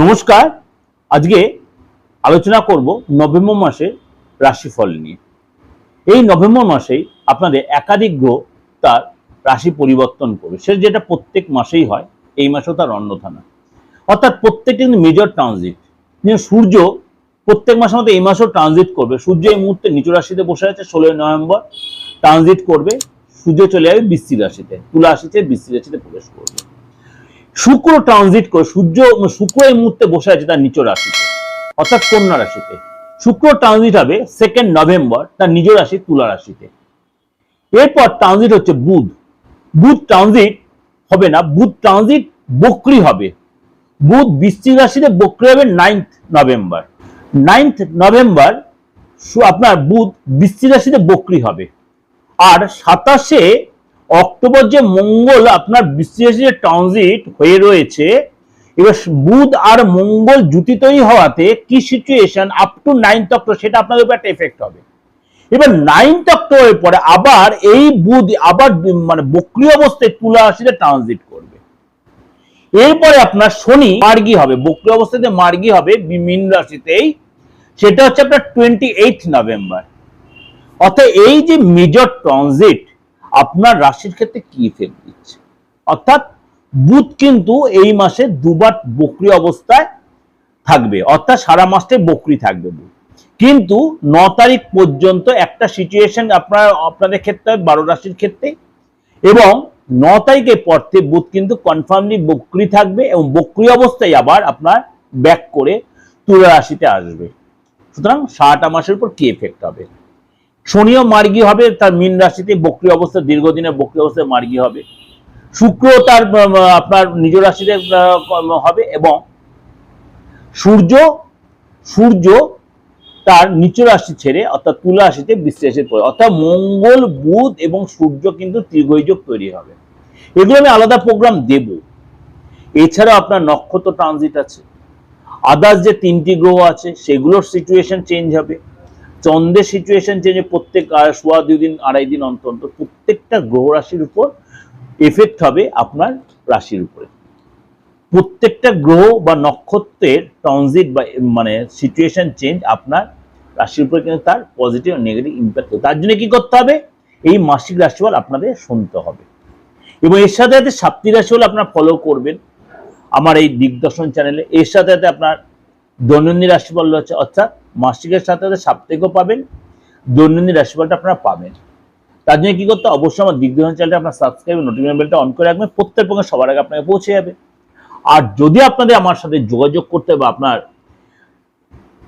নমস্কার। আজকে আলোচনা করব নভেম্বর মাসের রাশিফল নিয়ে। এই নভেম্বর মাসেই আপনাদের একাধিক গ্রহ তার রাশি পরিবর্তন করবে। সে যেটা প্রত্যেক মাসেই হয়, এই মাসেও তার অন্যথা না অর্থাৎ প্রত্যেকটি কিন্তু মেজর ট্রানজিট সূর্য প্রত্যেক মাসের মধ্যে এই মাসেও ট্রানজিট করবে। সূর্য এই মুহূর্তে নিচু রাশিতে বসে আছে, ষোলোই নভেম্বর ট্রানজিট করবে। সূর্য চলে যাবে বৃশ্চিক রাশিতে, তুলা রাশিতে, বৃশ্চিক রাশিতে প্রবেশ করবে। শুক্র ট্রানজিট করে, সূর্য শুক্র এই মুহূর্তে বসে আছে তার নিচ রাশিতে, অর্থাৎ কন্যা রাশিতে। শুক্র ট্রানজিট হবে সেকেন্ড নভেম্বর তার নিজ রাশি তুলা রাশিতে। এরপর ট্রানজিট হচ্ছে বুধ। বুধ ট্রানজিট হবে না, বুধ ট্রানজিট বক্রি হবে। বুধ বৃশ্চিক রাশিতে বক্রি হবে নাইন্থ নভেম্বর নাইন্থ নভেম্বর আপনার বুধ বৃশ্চিক রাশিতে বক্রি হবে। আর সাতাশে অক্টোবর যে মঙ্গল আপনার বিশ্লেষে ট্রানজিট হয়ে রয়েছে, এবার বুধ আর মঙ্গল জুতি হওয়াতে কি situation up to ninth October সেটা আপনাদের উপর একটা এফেক্ট হবে। এবার নাইনথ অক্টোবরের পরে আবার এই বুধ আবার মানে বক্রি অবস্থায় তুলা রাশিতে ট্রানজিট করবে। এরপরে আপনার শনি মার্গী হবে, বক্রি অবস্থাতে মার্গী হবে, মীন রাশিতেই। সেটা হচ্ছে আপনার টোয়েন্টি এইট নভেম্বর অর্থাৎ এই যে মেজর ট্রানজিট আপনার রাশির ক্ষেত্রে কি ইফেক্ট দিচ্ছে? অর্থাৎ বুধ কিন্তু এই মাসে দুবার বকরি অবস্থায় থাকবে, অর্থাৎ সারা মাসটাই বকরি থাকবে কিন্তু ন তারিখ পর্যন্ত একটা সিচুয়েশন আপনার, আপনাদের ক্ষেত্রে, বারো রাশির ক্ষেত্রে। এবং ন তারিখের পর থেকে বুধ কিন্তু কনফার্মলি বকরি থাকবে এবং বকরি অবস্থায় আবার আপনার ব্যাক করে তুলা রাশিতে আসবে। সুতরাং সারাটা মাসের উপর কি এফেক্ট হবে? শনিও মার্গী হবে, তার মীন রাশিতে বক্রি অবস্থা, দীর্ঘদিনের বক্রি অবস্থায় মার্গী হবে। শুক্র তার আপনার নিজ রাশিতে হবে এবং সূর্য সূর্য তার নিচ রাশি ছেড়ে অর্থাৎ তুলা রাশিতে বিশ্লেষের পড়ে। অর্থাৎ মঙ্গল, বুধ এবং সূর্য কিন্তু ত্রিগৈযোগ তৈরি হবে। এগুলো আমি আলাদা প্রোগ্রাম দেব। এছাড়াও আপনার নক্ষত্র ট্রানজিট আছে। আদার্স যে তিনটি গ্রহ আছে, সেগুলোর সিচুয়েশন চেঞ্জ হবে। চন্দ্রের সিচুয়েশন চেঞ্জ প্রত্যেক সোয়া দুই দিন আড়াই দিন অন্তর প্রত্যেকটা গ্রহ রাশির উপর এফেক্ট হবে আপনার রাশির উপরে। প্রত্যেকটা গ্রহ বা নক্ষত্রের ট্রানজিট বা মানে সিচুয়েশন চেঞ্জ আপনার রাশির উপরে কিন্তু তার পজিটিভ নেগেটিভ ইম্প্যাক্ট তার জন্য কি করতে হবে? এই মাসিক রাশিফল আপনাদের শুনতে হবে। এবং এর সাথে সাথে সাপ্তি রাশিফল আপনারা ফলো করবেন। আমার এই দিগদর্শন চ্যানেলে এর সাথে সাথে আপনার দৈনন্দিন রাশিফল রয়েছে, অর্থাৎ মাসিকের সাথে সাথে সাপ্তাহিকও পাবেন, দৈনন্দিন রাশিফলটা আপনারা পাবেন। তার জন্য কী করতে? অবশ্যই আমার দিগদর্শন চ্যানেলটা আপনার সাবস্ক্রাইব নোটিফিকেশন বেলটা অন করে রাখবেন, প্রত্যেক পক্ষে সবার আগে আপনাকে পৌঁছে যাবে। আর যদি আপনাদের আমার সাথে যোগাযোগ করতে বা আপনার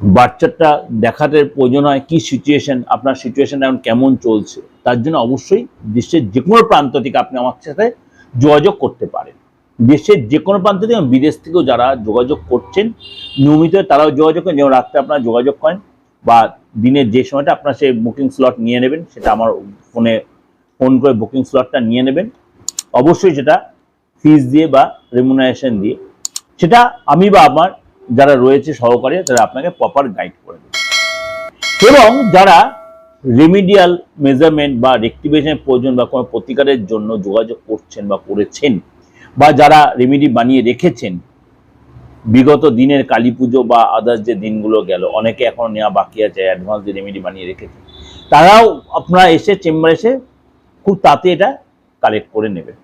বাচ্চাটা দেখাতে প্রয়োজন হয়, কি সিচুয়েশন আপনার সিচুয়েশন এখন কেমন চলছে, তার জন্য অবশ্যই দেশের যে কোনো প্রান্ত থেকে আপনি আমার সাথে যোগাযোগ করতে পারেন। দেশের যে কোনো প্রান্ত থেকে বিদেশ থেকেও যারা যোগাযোগ করছেন, নিয়মিত তারাও যোগাযোগ করেন। যেমন রাত্রে আপনারা যোগাযোগ করেন বা দিনের যে সময়টা আপনার সেই বুকিং স্লট নিয়ে নেবেন, সেটা আমার ফোনে ফোন করে বুকিং স্লটটা নিয়ে নেবেন। অবশ্যই সেটা ফিস দিয়ে বা রেমুনারেশন দিয়ে। সেটা আমি বা আমার যারা রয়েছে সহকারী, তারা আপনাকে প্রপার গাইড করে দেবে। এবং যারা রেমিডিয়াল মেজারমেন্ট বা রেক্টিভেশনের প্রয়োজন বা কোনো প্রতিকারের জন্য যোগাযোগ করছেন বা করেছেন বা যারা রেমিডি বানিয়ে রেখেছেন, বিগত দিনের কালী পুজো বা আদার্স যে দিনগুলো গেল, অনেকে এখন নেওয়া বাকি আছে অ্যাডভান্স যে রেমিডি বানিয়ে রেখেছে, তারাও আপনারা এসে চেম্বার এসে খুব তাতে এটা কালেক্ট করে নেবেন।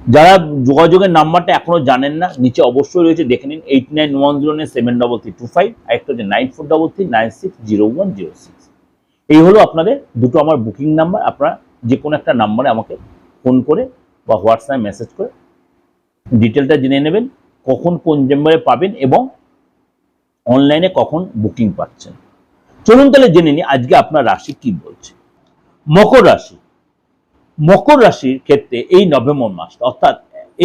যারা যোগাযোগের নাম্বারটা এখনও জানেন না, নিচে অবশ্যই রয়েছে, দেখে নিন eight nine one zero nine seven double three two five একটা হচ্ছে nine four double three nine six zero one zero six এই হলো আপনাদের, দুটো আমার বুকিং নাম্বার আপনারা যে কোনো একটা নাম্বারে আমাকে ফোন করে বা হোয়াটসঅ্যাপে মেসেজ করে ডিটেলটা জেনে নেবেন, কখন কোন চেম্বারে পাবেন এবং অনলাইনে কখন বুকিং পাচ্ছেন। চলুন তাহলে জেনে নিই, আজকে আপনার রাশি কি বলছে। মকর রাশি। মকর রাশির ক্ষেত্রে এই নভেম্বর মাস, অর্থাৎ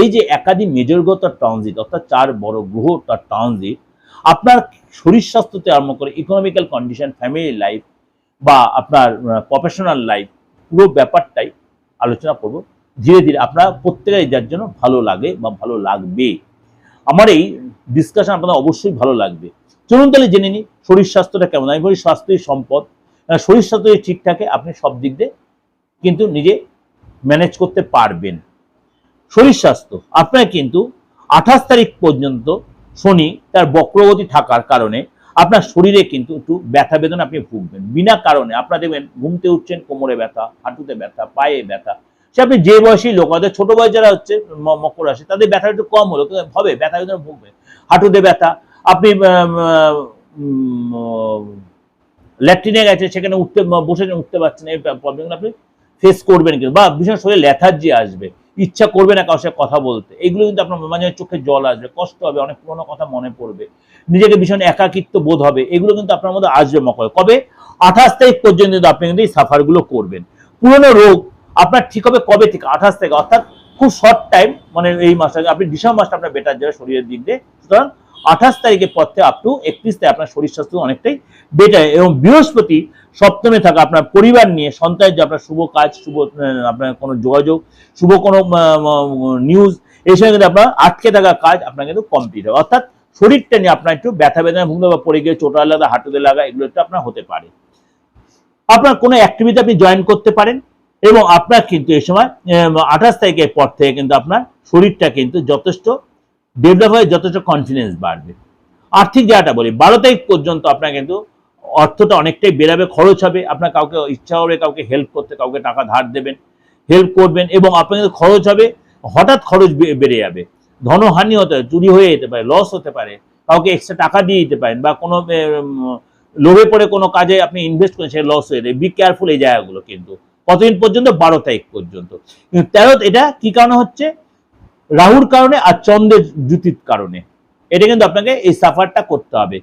এই যে একাধিক মেজরগত ট্রানজিট অর্থাৎ চার বড় গ্রহ তার ট্রানজিট আপনার শরীর স্বাস্থ্যতে আরম্ভ করে ইকোনমিক্যাল কন্ডিশন ফ্যামিলি লাইফ বা আপনার প্রফেশনাল লাইফ পুরো ব্যাপারটাই আলোচনা করব। ধীরে ধীরে আপনার প্রত্যেকেই যার জন্য ভালো লাগে বা ভালো লাগবে। আমার এই ডিসকাশন আপনাদের অবশ্যই ভালো লাগবে। চলুন তাহলে জেনে নিই, শরীর স্বাস্থ্যটা কেমন? আমি বলি স্বাস্থ্যই সম্পদ। শরীর স্বাস্থ্য ঠিক থাকে, আপনি সব দিক দিয়ে কিন্তু নিজে ম্যানেজ করতে পারবেন। শরীর স্বাস্থ্য, আপনার কিন্তু আঠাশ তারিখ পর্যন্ত শনি তার বক্রগতি থাকার কারণে আপনার শরীরে কিন্তু একটু ব্যথা বেদনা আপনি ভুগবেন। বিনা কারণে আপনারা দেখবেন ঘুমতে উঠছেন, কোমরে ব্যথা, হাঁটুতে ব্যথা, পায়ে ব্যথা সে আপনি যে বয়সী লোক হয়তো ছোট বয়স যারা হচ্ছে মকর রাশি, তাদের ব্যথা একটু কম হলো হবে, ব্যথা বেদনা ভুগবে। হাঁটুতে ব্যথা। আপনি ল্যাট্রিনে গেছে সেখানে উঠতে বসে উঠতে পারছেন এই প্রবলেমগুলো আপনি ফেস করবেন কিন্তু, বা ভীষণ শরীরে ল্যাথার্জি আসবে, ইচ্ছা করবে না কারোর সাথে কথা বলতে, এগুলো কিন্তু আপনার মাঝে চোখে জল আসবে, কষ্ট হবে, অনেক পুরোনো কথা মনে পড়বে, নিজেকে ভীষণ একাকিত্ব বোধ হবে, এগুলো কিন্তু আপনার মধ্যে আসবে মকর কবে? আঠাশ তারিখ পর্যন্ত কিন্তু আপনি কিন্তু এই সাফারগুলো করবেন। পুরনো রোগ আপনার ঠিক হবে কবে থেকে? আঠাশ থেকে, অর্থাৎ খুব শর্ট টাইম মানে এই মাসটা, আপনি ডিসেম্বর মাসটা আপনার বেটার যাবে শরীরের দিক দিয়ে। সুতরাং আঠাশ তারিখের পর থেকে আপ টু একত্রিশ তারিখ আপনার শরীর স্বাস্থ্য অনেকটাই বেটার এবং বৃহস্পতি সপ্তমে থাকা আপনার পরিবার নিয়ে সন্তানের যে আপনার শুভ কাজ, শুভ আপনার কোনো যোগাযোগ, শুভ কোনো নিউজ এই সময় কিন্তু আপনার আটকে থাকা কাজ আপনার কিন্তু কমপ্লিট হবে। অর্থাৎ শরীরটা নিয়ে আপনার একটু ব্যথা বেদনা ভুগতে বা পড়ে গিয়ে চোট লাগা, হাঁটুতে লাগা, এগুলো একটু আপনার হতে পারে। আপনার কোনো অ্যাক্টিভিটি আপনি জয়েন করতে পারেন? এবং আপনার কিন্তু এই সময় আঠাশ তারিখের পর থেকে কিন্তু আপনার শরীরটা কিন্তু যথেষ্ট ডেভেলপ হয়ে যথেষ্ট কনফিডেন্স বাড়বে। আর্থিক জায়গাটা বলি, বারো তারিখ পর্যন্ত আপনার কিন্তু অর্থটা অনেকটাই বেড়াবে, খরচ হবে, আপনার কাউকে ইচ্ছা হবে, কাউকে হেল্প করতে, কাউকে টাকা ধার দেবেন হেল্প করবেন এবং আপনার কিন্তু খরচ হবে, হঠাৎ খরচ বেড়ে যাবে। ধনহানি হতে পারে, চুরি হয়ে যেতে পারে লস হতে পারে, কাউকে এক্সট্রা টাকা দিয়ে দিতে পারেন বা কোনো লোভে পড়ে কোনো কাজে আপনি ইনভেস্ট করেন, সে লস হয়ে যায় বি কেয়ারফুল এই জায়গাগুলো কিন্তু। কতদিন পর্যন্ত? বারো তারিখ পর্যন্ত। তেরো, এটা কি কারণে হচ্ছে? রাহুর কারণে আর চন্দ্রের জুতির কারণে। এটা কিন্তু আপনাকে এই সাফারটা করতে হবে।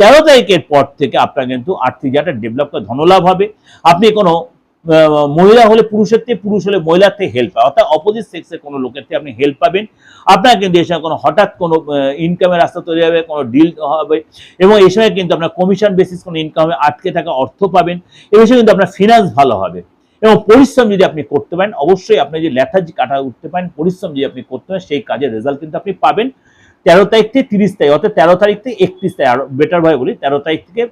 তেরো তারিখের পর থেকে আপনার কিন্তু আর্থিক জায়গাটা ডেভেলপ করে ধনলাভ হবে। আপনি কোনো মহিলা হলে পুরুষের থেকে, পুরুষ হলে মহিলার থেকে হেল্প পাবে অর্থাৎ অপোজিট সেক্সের কোনো লোকের থেকে আপনি হেল্প পাবেন। আপনার কিন্তু এই সময় কোনো হঠাৎ কোনো ইনকামের রাস্তা তৈরি হবে, কোনো ডিল হবে। এবং এই সময় কিন্তু আপনার কমিশন বেসিস কোনো ইনকাম আটকে থাকা অর্থ পাবেন। এই বিষয়ে কিন্তু আপনার ফিনান্স ভালো হবে। এবং পরিশ্রম যদি আপনি করতে পারেন, অবশ্যই আপনি যে লেথার্জি কাটা উঠতে পারেন, পরিশ্রম যদি আপনি করতে পারেন, সেই কাজের রেজাল্ট কিন্তু আপনি পাবেন। তেরো তারিখ থেকে তিরিশ তারিখ, অর্থাৎ তেরো তারিখ থেকে একত্রিশ তারিখ, আরও বেটার ভাবে বলি, তেরো তারিখ থেকে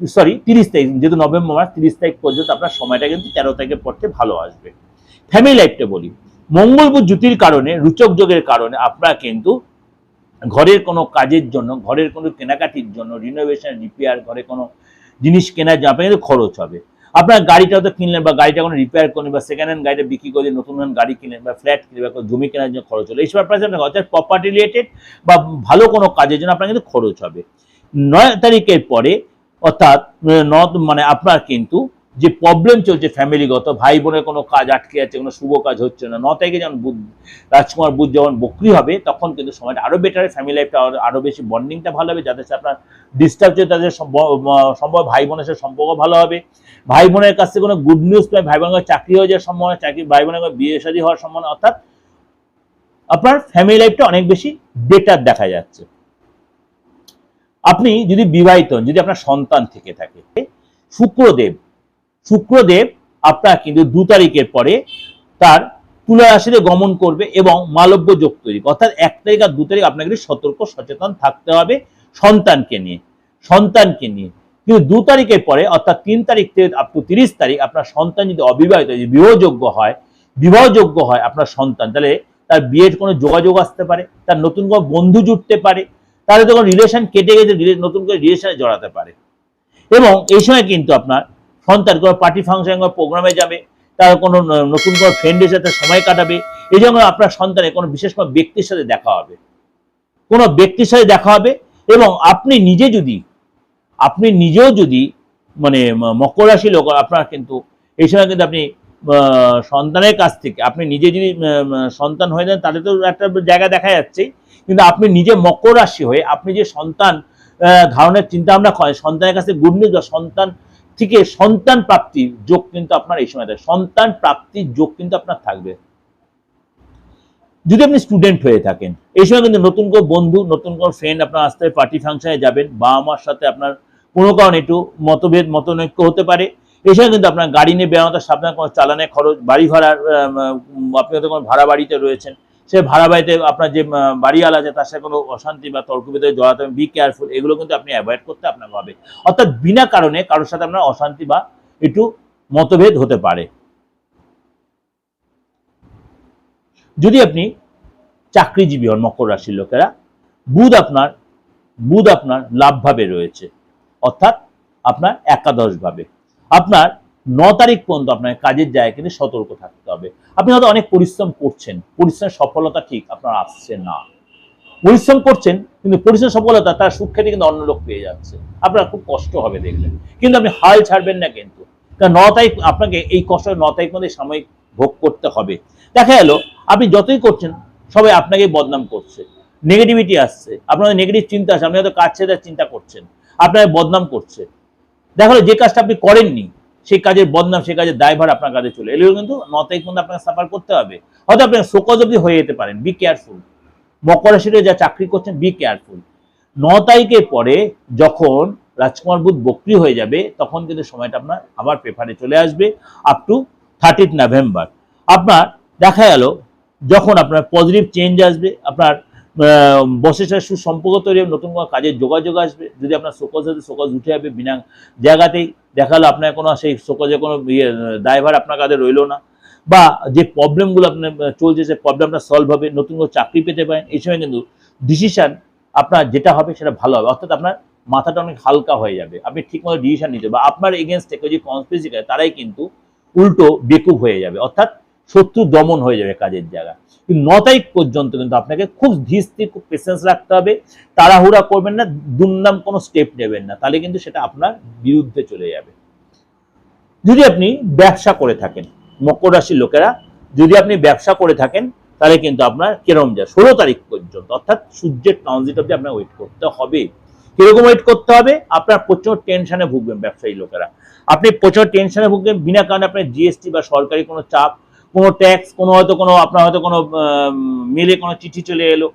সরি তিরিশ তারিখ, যেহেতু নভেম্বর মাস, তিরিশ তারিখ পর্যন্ত আপনার সময়টা কিন্তু তেরো তারিখের পর থেকে ভালো আসবে। ফ্যামিলি লাইফটা বলি মঙ্গলপুর জ্যোতির কারণে, রুচক যোগের কারণে আপনার কিন্তু ঘরের কোনো কাজের জন্য, ঘরের কোনো কেনাকাটির জন্য রিনোভেশন রিপেয়ার ঘরে কোনো জিনিস কেনার জন্য আপনার কিন্তু খরচ হবে। আপনার গাড়িটা তো কিনলেন বা গাড়িটা কোনো রিপেয়ার করলেন বা সেকেন্ড হ্যান্ড গাড়িটা বিক্রি করে নতুন নতুন গাড়ি কিনলেন বা ফ্ল্যাট কিনলেন বা জমি কেনার জন্য খরচ হলো। এইসব আপনার জন্য অর্থাৎ প্রপার্টি রিলেটেড বা ভালো কোনো কাজের জন্য আপনার কিন্তু খরচ হবে। নয় তারিখের পরে অর্থাৎ ন মানে আপনার কিন্তু যে প্রবলেম চলছে ফ্যামিলিগত ভাই বোনের কোনো কাজ আটকে যাচ্ছে কোনো শুভ কাজ হচ্ছে না ন তারিখে যখন বুধ, রাজকুমার বুধ যখন বকরি হবে, তখন কিন্তু সময়টা আরও বেটার ফ্যামিলি লাইফটা আরও বেশি বন্ডিংটা ভালো হবে যাদের সাথে আপনার ডিস্টার্ব হচ্ছে তাদের সম্ভ- সম্ভব ভাই বোনের সাথে সম্পর্ক ভালো হবে। ভাই বোনের কাছে কোনো গুড নিউজ পায় ভাই বোনের চাকরি হয়ে যাওয়ার সম্ভাবনা, চাকরি ভাই বোনের বিয়ে শাদী হওয়ার সম্ভাবনা, অর্থাৎ আপনার ফ্যামিলি লাইফটা অনেক বেশি বেটার দেখা যাচ্ছে। আপনি যদি বিবাহিত, যদি আপনার সন্তান থেকে থাকে, শুক্রদেব শুক্রদেব আপনার কিন্তু দু তারিখের পরে তার তুলা রাশিতে গমন করবে এবং মালব্য যোগ তৈরি অর্থাৎ এক তারিখ আর দু তারিখ আপনাকে সতর্ক, সচেতন থাকতে হবে সন্তানকে নিয়ে সন্তানকে নিয়ে। কিন্তু দু তারিখের পরে, অর্থাৎ তিন তারিখ থেকে আপ টু তিরিশ তারিখ, আপনার সন্তান যদি অবিবাহিত, যদি বিবাহযোগ্য হয় বিবাহযোগ্য হয় আপনার সন্তান, তাহলে তার বিয়ের কোনো যোগাযোগ আসতে পারে, তার নতুন কোনো বন্ধু জুটতে পারে, তাহলে তখন রিলেশন কেটে গেছে নতুন করে রিলেশনে জড়াতে পারে। এবং এই সময় কিন্তু আপনার সন্তান কোনো পার্টি ফাংশন কোনো প্রোগ্রামে যাবে, তার কোনো নতুন কোনো ফ্রেন্ডের সাথে সময় কাটাবে, এই জন্য আপনার সন্তানের কোনো বিশেষ কোনো ব্যক্তির সাথে দেখা হবে। কোনো ব্যক্তির সাথে দেখা হবে এবং আপনি নিজে যদি আপনি নিজেও যদি মানে মকর রাশি লোক, আপনার কিন্তু, এই সময় কিন্তু আপনি সন্তানের কাছ থেকে, আপনি নিজে যদি সন্তান হয়ে যান, তাহলে তো একটা জায়গা দেখা যাচ্ছে। কিন্তু আপনি নিজে মকর রাশি হয়ে, আপনি যে সন্তান ধারণের চিন্তা ভাবনা করেন, সন্তানের কাছে গুড নিউজ বা সন্তান থেকে সন্তান প্রাপ্তির যোগ কিন্তু আপনার এই সময় সন্তান প্রাপ্তির যোগ কিন্তু আপনার থাকবে। যদি আপনি স্টুডেন্ট হয়ে থাকেন, এই সময় কিন্তু নতুন কোনো বন্ধু, নতুন কোনো ফ্রেন্ড আপনার আসতে পার্টি ফাংশনে যাবেন বাবা মার সাথে আপনার কোনো কারণে একটু মতভেদ, মতনৈক্য হতে পারে। সময় কিন্তু আপনার গাড়ি নিয়ে বেরোতে সাবধান কোনো চালানে খরচ, বাড়ি ভাড়ার আপনি হয়তো কোনো ভাড়া বাড়িতে রয়েছেন, সে ভাড়া বাড়িতে আপনার যে বাড়িওয়ালা আছে তার সাথে কোনো অশান্তি বা তর্ক বিতর্কে জড়াতে বি কেয়ারফুল এগুলো কিন্তু আপনি অ্যাভয়েড করতে আপনার হবে। অর্থাৎ বিনা কারণে কারোর সাথে আপনার অশান্তি বা একটু মতভেদ হতে পারে। যদি আপনি চাকরিজীবী হন মকর রাশির লোকেরা, বুধ আপনার বুধ আপনার লাভভাবে রয়েছে। অর্থাৎ আপনার একাদশ ভাবে আপনার ন তারিখ পর্যন্ত আপনার কাজের জায়গা কিন্তু সতর্ক থাকতে হবে। আপনি হয়তো অনেক পরিশ্রম করছেন, পরিশ্রমের সফলতা ঠিক, আপনার আসছে না। পরিশ্রম করছেন, কিন্তু পরিশ্রম সফলতা তার সুখ্যাতি কিন্তু অন্য লোক পেয়ে যাচ্ছে। আপনার খুব কষ্ট হবে দেখলেন। কিন্তু আপনি হাল ছাড়বেন না কিন্তু। ন তারিখ আপনাকে এই কষ্ট ন তারিখ মধ্যে সাময়িক ভোগ করতে হবে। দেখা গেল, আপনি যতই করছেন, সবাই আপনাকে বদনাম করছে। নেগেটিভিটি আসছে। আপনাদের নেগেটিভ চিন্তা আসছে। আপনি হয়তো কাজ ছেড়ে চিন্তা করছেন। আপনাকে বদনাম করছে। দেখা যে কাজটা আপনি করেননি, সেই কাজের বদনাম, সেই কাজের দায়ভার আপনার কাছে চলে এলেও কিন্তু ন তারিখ পর্যন্ত আপনাকে সাফার করতে হবে। হয়তো আপনি শোকজ অব্দি হয়ে যেতে পারেন বি কেয়ারফুল মকর রাশিতে যা চাকরি করছেন বি কেয়ারফুল ন তারিখের পরে যখন রাজকুমার বুধ বক্রি হয়ে যাবে, তখন কিন্তু সময়টা আপনার আবার পেপারে চলে আসবে আপ টু থার্টিথ নভেম্বর আপনার দেখা গেল, যখন আপনার পজিটিভ চেঞ্জ আসবে, আপনার বসের সাথে সুসম্পর্ক তৈরি হবে, নতুন কোনো কাজের যোগাযোগ আসবে। যদি আপনার শোকজ আছে, শোকজ উঠে যাবে বিনা জায়গাতেই, দেখাল আপনার কোনো সেই শোকজে কোনো ইয়ে ড্রাইভার আপনার কাছে রইল না। বা যে প্রবলেমগুলো আপনার চলছে, সে প্রবলেমটা সলভ হবে, নতুন কোনো চাকরি পেতে পারেন, এই সময় কিন্তু ডিসিশন আপনার যেটা হবে সেটা ভালো হবে। অর্থাৎ আপনার মাথাটা অনেক হালকা হয়ে যাবে। আপনি ঠিকমতো ডিসিশন নিতে বা আপনার এগেনস্ট থেকে যে কনস্পিরেসি তারাই কিন্তু উল্টো বেকুব হয়ে যাবে। অর্থাৎ শত্রু দমন হয়ে যাবে কাজের জায়গা। কিন্তু ন তারিখ পর্যন্ত কিন্তু আপনাকে খুব ধীর খুব পেশেন্স রাখতে হবে। তাড়াহুড়া করবেন না দুর্নাম কোনো স্টেপ নেবেন না। তাহলে কিন্তু সেটা আপনার বিরুদ্ধে চলে যাবে। যদি আপনি ব্যবসা করে থাকেন, মকর রাশির লোকেরা, যদি আপনি ব্যবসা করে থাকেন, তাহলে কিন্তু আপনার কিরম যায়? ষোলো তারিখ পর্যন্ত, অর্থাৎ সূর্যের ট্রানজিট অব্দি আপনার ওয়েট করতে হবে। কীরকম ওয়েট করতে হবে? আপনার প্রচুর টেনশনে ভুগবেন ব্যবসায়ী লোকেরা। আপনি প্রচুর টেনশনে ভুগবেন, বিনা কারণে আপনার জিএসটি বা সরকারি কোনো চাপ কোনো ট্যাক্স কোনো হয়তো কোনো, আপনার হয়তো কোনো মেলে কোনো চিঠি চলে এলো।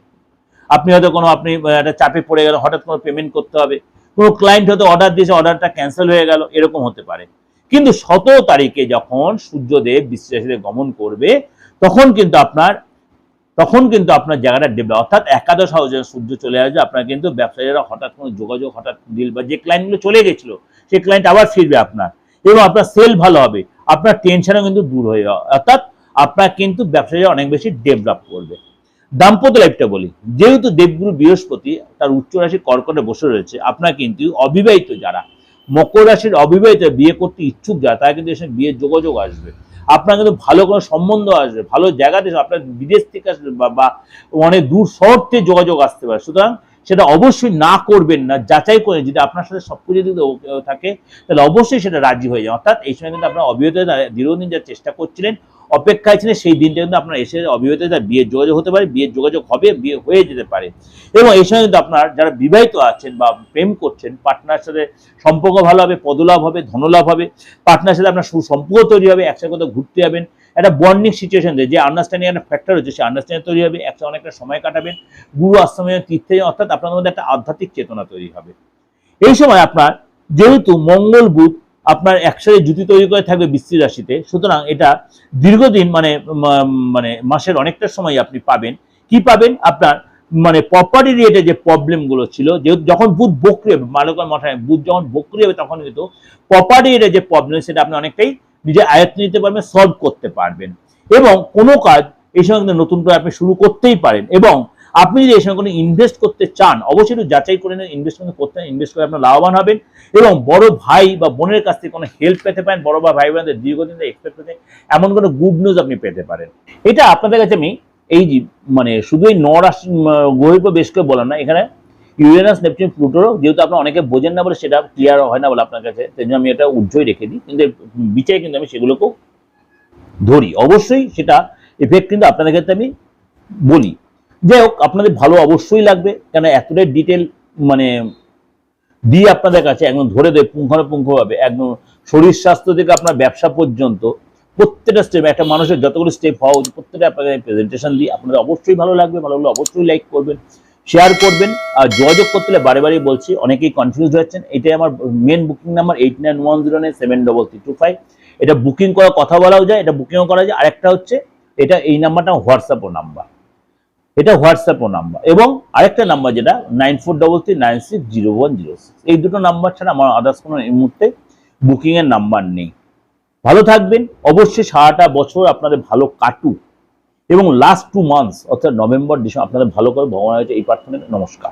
আপনি হয়তো কোনো, আপনি একটা চাপে পড়ে গেল হঠাৎ কোনো পেমেন্ট করতে হবে। কোনো ক্লায়েন্ট হয়তো অর্ডার দিয়েছে অর্ডারটা ক্যান্সেল হয়ে গেল, এরকম হতে পারে। কিন্তু সতেরো তারিখে যখন সূর্যদেব বিশ্বাসীদের গমন করবে, তখন কিন্তু আপনার, তখন কিন্তু আপনার জায়গাটা ডেভেলপ অর্থাৎ একাদশ হাউসে সূর্য চলে আসবে, আপনার কিন্তু ব্যবসায়ীরা হঠাৎ কোনো যোগাযোগ, হঠাৎ ডিল বা যে ক্লায়েন্টগুলো চলে গেছিল, সেই ক্লায়েন্ট আবার ফিরবে আপনার। এবং আপনার সেল ভালো হবে। আপনার টেনশনও কিন্তু দূর হয়ে যাবে অর্থাৎ আপনার কিন্তু ব্যবসায়ীরা অনেক বেশি ডেভেলপ করবে। দাম্পত্য লাইফটা বলি, যেহেতু দেবগুরু বৃহস্পতি তার উচ্চ রাশি কর্কটে বসে রয়েছে, আপনার কিন্তু অবিবাহিত যারা, মকর রাশির অবিবাহিত বিয়ে করতে ইচ্ছুক যারা, তারা কিন্তু এসে বিয়ের যোগাযোগ আসবে। আপনার কিন্তু ভালো কোনো সম্বন্ধ আসবে, ভালো জায়গাতে আপনার বিদেশ থেকে আসবে বা অনেক দূর শহর থেকে যোগাযোগ আসতে পারে। সুতরাং সেটা অবশ্যই না করবেন না, যাচাই করে যদি আপনার সাথে সবকিছু যদি থাকে, তাহলে অবশ্যই সেটা রাজি হয়ে যায় অর্থাৎ এই সময় কিন্তু আপনার অবিবাহিত যারা দীর্ঘদিন যা চেষ্টা করছিলেন, অপেক্ষায় ছিলেন, সেই দিনটা কিন্তু আপনার এসে অবিবাহিত যার বিয়ের যোগাযোগ হতে পারে, বিয়ের যোগাযোগ হবে, বিয়ে হয়ে যেতে পারে। এবং এই সময় কিন্তু আপনার যারা বিবাহিত আছেন বা প্রেম করছেন পার্টনার সাথে সম্পর্ক ভালো হবে, পদলাভ হবে, ধনলাভ হবে পার্টনার সাথে আপনার সুসম্পর্ক তৈরি হবে, একসাথে কোথাও ঘুরতে যাবেন একটা বন্ডিং সিচুয়েশন যে আন্ডারস্ট্যান্ডিং একটা ফ্যাক্টর হচ্ছে সেই আন্ডারস্ট্যান্ডিং তৈরি হবে, একসাথে অনেকটা সময় কাটাবেন, গুরু আশ্রমে তীর্থে অর্থাৎ আপনাদের মধ্যে একটা আধ্যাত্মিক চেতনা তৈরি হবে। এই সময় আপনার যেহেতু মঙ্গল বুধ আপনার একসাথে জুতি তৈরি করে থাকবে বৃশ্চিক রাশিতে, সুতরাং এটা দীর্ঘদিন মানে মানে মাসের অনেকটা সময় আপনি পাবেন। কি পাবেন? আপনার মানে প্রপার্টি রিলেটেড যে প্রবলেমগুলো ছিল যে যখন বুধ বকরি হবে মালকার মাথায় বুধ যখন বকরি হবে, তখন কিন্তু প্রপার্টি রিলেটেড যে প্রবলেম সেটা আপনি অনেকটাই নিজে আয়ত্ত নিতে পারবেন, সলভ করতে পারবেন। এবং কোনো কাজ এই সময় কিন্তু নতুন করে আপনি শুরু করতেই পারেন। এবং আপনি যদি এই সময় কোনো ইনভেস্ট করতে চান, অবশ্যই একটু যাচাই করে নেন ইনভেস্টমেন্ট করতে ইনভেস্ট করে আপনার লাভবান হবেন। এবং বড় ভাই বা বোনের কাছ থেকে কোনো হেল্প পেতে পারেন, বড় বা ভাই বোনদের দীর্ঘদিন এক্সপেক্ট পেতে, এমন কোনো গুড নিউজ আপনি পেতে পারেন। এটা আপনাদের কাছে আমি এই মানে শুধু এই নরাশি উপর বেশ করে বললাম না, এখানে ইউরেনাস নেপচুন প্লুটোরও যেহেতু আপনারা অনেকে বোঝেন না বলে সেটা ক্লিয়ার হয় না বলে আপনার কাছে, সেই জন্য আমি এটা উজ্জ্বল রেখে দিই। কিন্তু বিচারে কিন্তু আমি সেগুলোকেও ধরি। অবশ্যই সেটা এফেক্ট কিন্তু আপনাদের ক্ষেত্রে আমি বলি। যাই হোক, আপনাদের ভালো অবশ্যই লাগবে, কেন এতটাই ডিটেল মানে দিয়ে আপনাদের কাছে একদম ধরে দেয় পুঙ্খানুপুঙ্খভাবে। একদম শরীর স্বাস্থ্য থেকে আপনার ব্যবসা পর্যন্ত প্রত্যেকটা স্টেপ একটা মানুষের যতগুলো স্টেপ হওয়া উচিত, প্রত্যেকটা আপনাদের প্রেজেন্টেশন দিই আপনাদের অবশ্যই ভালো লাগবে। ভালো লাগলে অবশ্যই লাইক করবেন। শেয়ার করবেন। আর যোগাযোগ করতে হলে বারে বারে বলছি, অনেকেই কনফিউজ হচ্ছেন এটাই আমার main booking number eight nine one zero nine seven double three two five এটা বুকিং করা কথা বলাও যায়, এটা বুকিংও করা যায়। আরেকটা হচ্ছে, এটা এই নাম্বারটা হোয়াটসঅ্যাপও নাম্বার এটা হোয়াটসঅ্যাপও নাম্বার এবং আরেকটা নাম্বার যেটা nine four double three nine six zero one zero six এই দুটো নাম্বার ছাড়া আমার আদার্স কোনো এই মুহূর্তে বুকিংয়ের নাম্বার নেই। ভালো থাকবেন। অবশ্যই সারাটা বছর আপনাদের ভালো কাটুক। এবং লাস্ট টু মান্থস অর্থাৎ নভেম্বর ডিসেম্বর আপনাদের ভালো করে ভগবানের কাছে এই প্রার্থনা নমস্কার।